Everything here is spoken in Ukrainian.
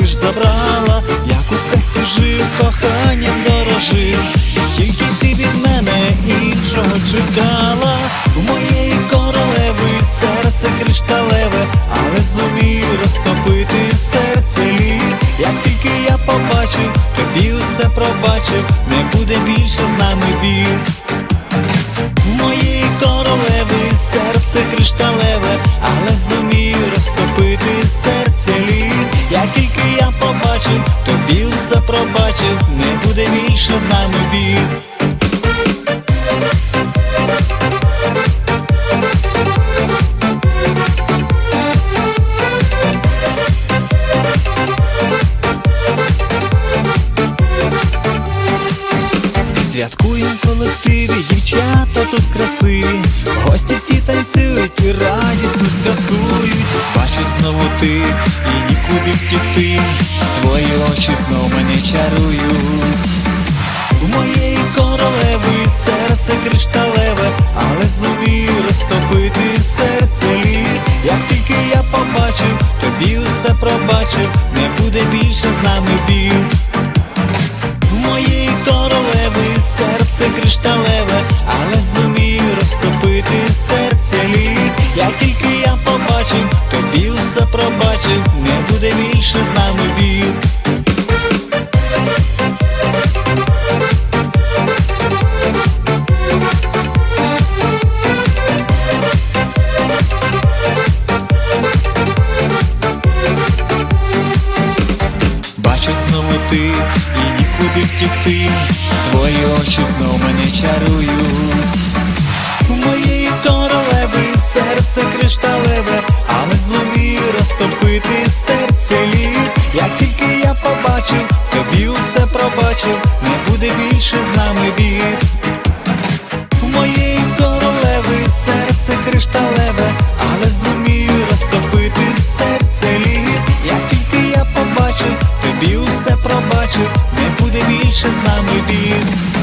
лиш забрала, як у касті жив, коханням дорожив, тільки ти від мене іншого чекала, у моєї королеви серце кришталеве, але зумів розтопити серце лід. Як тільки я побачив, тобі усе пробачив, не буде більше з нами біль. У моєї королеви серце кришталеве, але зумів пробачив, не буде більше з нами біль. Святкуємо в колективі, дівчата тут красиві, гості всі танцюють і радісно святкують. Бачу знову ти і нікуди втікти. Твої очі знов мене чарують. У моєї королеви серце кришталеве, але зумів розтопити серце лід. Як тільки я побачив, тобі усе пробачив, не буде більше з нами біль. В моєї королеви серце кришталеве, але зумів розтопити серце лід. Як тільки я побачив, тобі все пробачив, не буде більше з нами біль. твої очі знов мене чарують. вечір не буде більше з нами він.